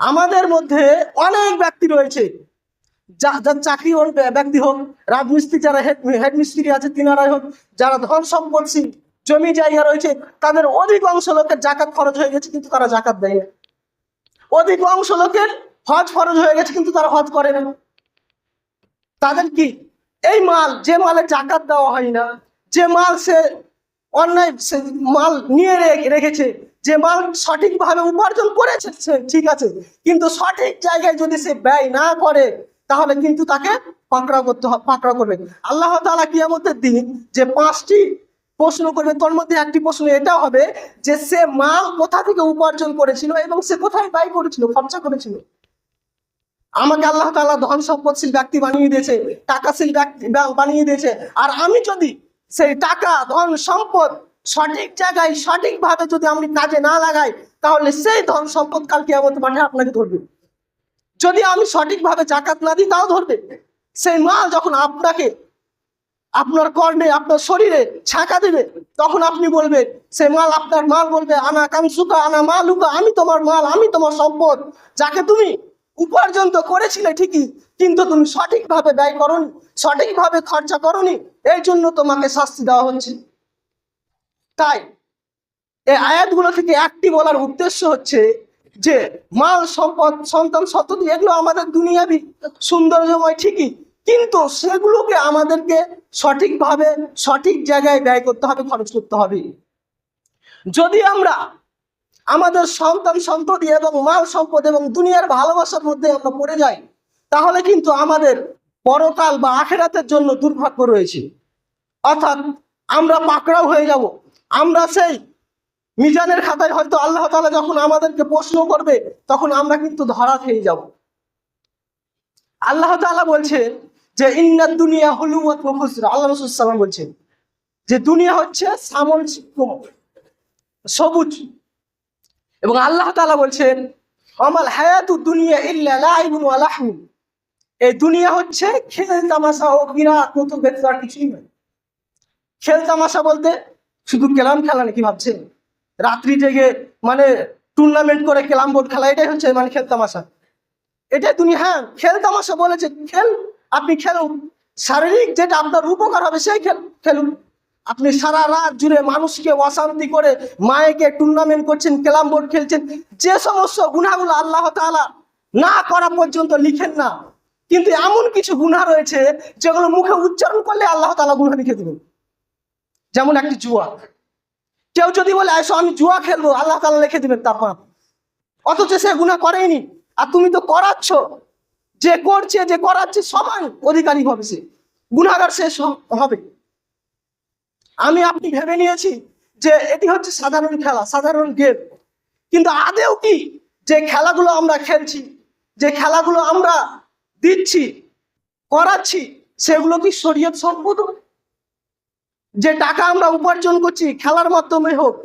আমাদের মধ্যে অনেক ব্যক্তি রয়েছে। যা, যার চাকরি ব্যক্তি হোক রাজমিস্ত্রি যারা হেড হেডমিস্ত্রি আছে, তিনারাই হোক যারা ধন সম্পদশীল জমি জায়গা রয়েছে, তাদের অধিকাংশ লোকের জাকাত খরচ হয়ে গেছে, কিন্তু তারা জাকাত দেয় না। অধিকাংশ লোকের হজ খরচ হয়ে গেছে, কিন্তু তারা হজ করে না। তাদের কি? এই মাল, যে মালে জাকাত দেওয়া হয় না, যে মাল সে অন্যায় মাল নিয়ে রেখেছে যে মাল সঠিকভাবে উপার্জন করেছে ঠিক আছে। কিন্তু সঠিক জায়গায় যদি সে ব্যয় না করে, তাহলে কিন্তু তাকে পাকড়া করতে হবে পাকড়া করবে। আল্লাহ তাআলা কিয়ামতের দিন যে পাঁচটি প্রশ্ন করবে, তোর মধ্যে একটি প্রশ্ন এটা হবে যে সে মাল কোথা থেকে উপার্জন করেছিল এবং সে কোথায় ব্যয় করেছিল, খরচা করেছিল। আমাকে আল্লাহ তাআলা ধন সম্পদশীল ব্যক্তি বানিয়ে দিয়েছে, টাকাশীল ব্যক্তি বানিয়ে দিয়েছে। আর আমি যদি সেই টাকা, ধন, সম্পদ সঠিক জায়গায় সঠিকভাবে যদি আমি কাজে না লাগাই, তাহলে সেই ধন সম্পদ কালকে আমার মাঠে আপনাকে ধরবে। যদি আমি সঠিকভাবে জাকাত না দিই, তাও ধরবে। সেই মাল যখন আপনাকে, আপনার কর্ণে, আপনার শরীরে ছাকা দেবে, তখন আপনি বলবেন সে মাল আপনার মাল বলবে, আনা কামসুকা, আনা মালুকা, আমি তোমার মাল, আমি তোমার সম্পদ, যাকে তুমি উপার্জন তো করেছিলে ঠিকই, কিন্তু তুমি সঠিকভাবে ব্যয় করনি, সঠিকভাবে খরচা করনি, এই জন্য তোমাকে শাস্তি দেওয়া হচ্ছে। তাই এই আয়াতগুলো থেকে একটি বলার উদ্দেশ্য হচ্ছে যে মাল, সম্পদ, সন্তান সন্ততি এগুলো আমাদের দুনিয়াবি সৌন্দর্যময় ঠিকই, কিন্তু সেগুলোকে আমাদেরকে সঠিকভাবে, সঠিক জায়গায় ব্যয় করতে হবে, খরচ করতে হবে। যদি আমরা আমাদের সন্তান সন্ততি এবং মাল, সম্পদ এবং দুনিয়ার ভালোবাসার মধ্যে আমরা পড়ে যাই, তাহলে কিন্তু আমাদের পরকাল বা আখেরাতের জন্য দুর্ভাগ্য রয়েছে। অর্থাৎ আমরা পাকড়াও হয়ে যাব। আমরা সেই মিজানের খাতায় হয়তো আল্লাহ তাআলা যখন আমাদেরকে প্রশ্ন করবে, তখন আমরা কিন্তু ধরা খেয়ে যাব। আল্লাহ তাআলা বলছেন যে, ইন্নাদ দুনিয়া ওয়া আল্লাহ রাসূল সাল্লাল্লাহু আলাইহি ওয়াসাল্লাম বলছেন যে, দুনিয়া হচ্ছে সামন সবুজ। এবং আল্লাহ তাআলা বলছেন আমাল হায়াতু দুনিয়া ইল্লা লাইবুন ওয়া লাহমুন এই দুনিয়া হচ্ছে খেল তামাশা ও বিরাট ব্যতীত আর কিছুই নয়। খেল তামাশা বলতে শুধু কেলাম খেলা নাকি ভাবছেন? রাত্রি জেগে মানে টুর্নামেন্ট করে কেলাম বোর্ড খেলা, এটাই হচ্ছে মানে খেল তামাশা। এটাই তুমি হ্যাঁ খেল তামাশা বলেছে, খেল, আপনি খেলুন। শারীরিক যেটা আপনার উপকার হবে, সেই খেল, খেলুন। আপনি সারা রাত জুড়ে মানুষকে অশান্তি করে মায়েকে টুর্নামেন্ট করছেন, কেলাম বোর্ড খেলছেন, যে সমস্ত গুণাগুলো আল্লাহ তাআলা না করা পর্যন্ত লিখেন না, কিন্তু এমন কিছু গুণা রয়েছে, যেগুলো মুখে উচ্চারণ করলে আল্লাহ তাআলা গুণা লিখে দেবেন। যেমন একটি জুয়া। কেউ যদি বলে আসো আমি জুয়া খেলব, আল্লাহ তাআলা লিখে দিবেন তার পাপ অথচ সে গুণা করেনি আর তুমি তো করাচ্ছ। যে করছে, যে করাচ্ছে, সমান অধিকারী হবে সে। গুণাগার সে হবে। আমি আপনি ভেবে নিয়েছি যে এটি হচ্ছে সাধারণ খেলা, সাধারণ গেম। কিন্তু আদেও কি যে খেলাগুলো আমরা খেলছি, যে খেলাগুলো আমরা দিচ্ছি, করাচ্ছি, সেগুলো কি শরীয়ত সম্পদ যে টাকা আমরা উপার্জন করছি, খেলার মাধ্যমে হোক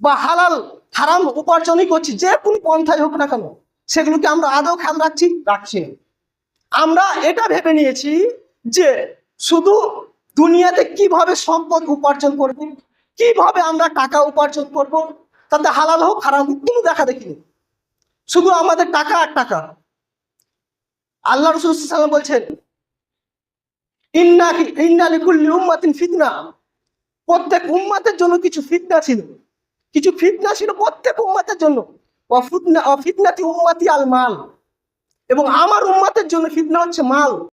বা হালাল, হারাম উপার্জনই করছি, যে কোন পন্থায় হোক না কেন, সেগুলোকে আমরা আদৌ খেয়াল রাখছি রাখছি আমরা এটা ভেবে নিয়েছি যে শুধু দুনিয়াতে কীভাবে সম্পদ উপার্জন করব, কীভাবে আমরা টাকা উপার্জন করব, তাতে হালাল হোক, হারাম হোক, কোনো দেখা দেখিনি শুধু আমাদের টাকা আর টাকা। আল্লাহ রসুল বলছেন ইন্না ইন্না লিকুল্লি উম্মাতিন ফিতনা। প্রত্যেক উম্মাতের জন্য কিছু ফিতনা ছিল। কিছু ফিতনা ছিল প্রত্যেক উম্মাতের জন্য। অফিতনা অফিতনাতি উম্মাতি আল মাল এবং আমার উম্মাতের জন্য ফিতনা হচ্ছে মাল।